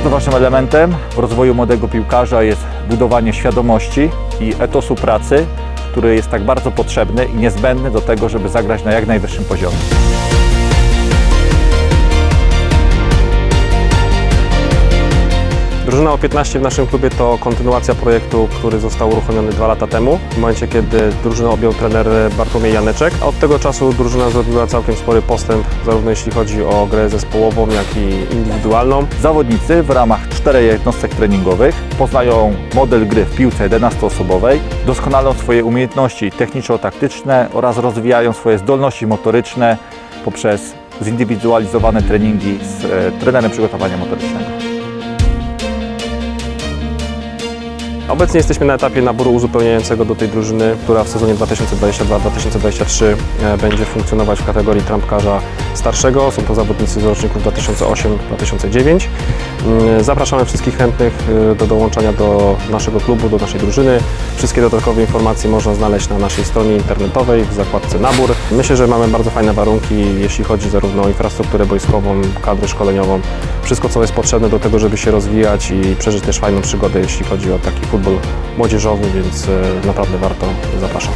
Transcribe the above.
Bardzo ważnym elementem w rozwoju młodego piłkarza jest budowanie świadomości i etosu pracy, który jest tak bardzo potrzebny i niezbędny do tego, żeby zagrać na jak najwyższym poziomie. Drużyna O15 w naszym klubie to kontynuacja projektu, który został uruchomiony dwa lata temu, w momencie kiedy drużynę objął trener Bartłomiej Janeczek. Od tego czasu drużyna zrobiła całkiem spory postęp, zarówno jeśli chodzi o grę zespołową, jak i indywidualną. Zawodnicy w ramach czterech jednostek treningowych poznają model gry w piłce 11-osobowej, doskonalą swoje umiejętności techniczno-taktyczne oraz rozwijają swoje zdolności motoryczne poprzez zindywidualizowane treningi z e, trenerem przygotowania motorycznego. Obecnie jesteśmy na etapie naboru uzupełniającego do tej drużyny, która w sezonie 2022-2023 e, będzie funkcjonować w kategorii trampkarza starszego. Są to zawodnicy z roczników 2008-2009. Mm, Zapraszamy wszystkich chętnych e, do dołączenia do naszego klubu, do naszej drużyny. Wszystkie dodatkowe informacje można znaleźć na naszej stronie internetowej w zakładce nabór. Myślę, że mamy bardzo fajne warunki, jeśli chodzi zarówno o infrastrukturę boiskową, kadrę szkoleniową, wszystko co jest potrzebne do tego, żeby się rozwijać i przeżyć też fajną przygodę, jeśli chodzi o taki futbol młodzieżowy, więc e, naprawdę warto. Zapraszam.